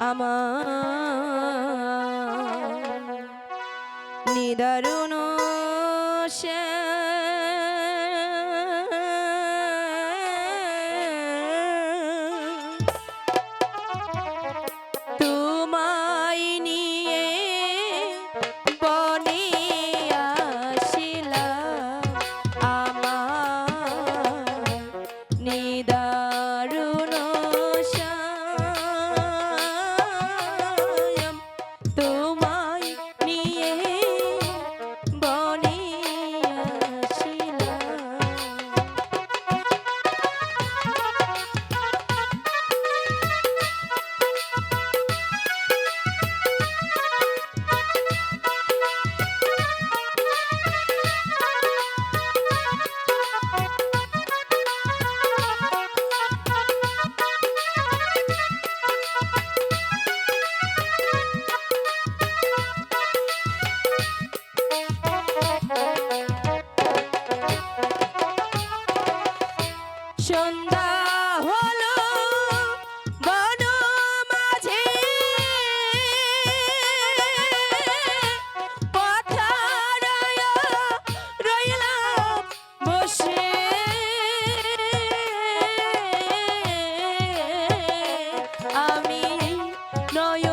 আমার। নিদারুণ সে সন্ধ্যা হলো বন মাঝে। রইলাম বসে। আমি নয়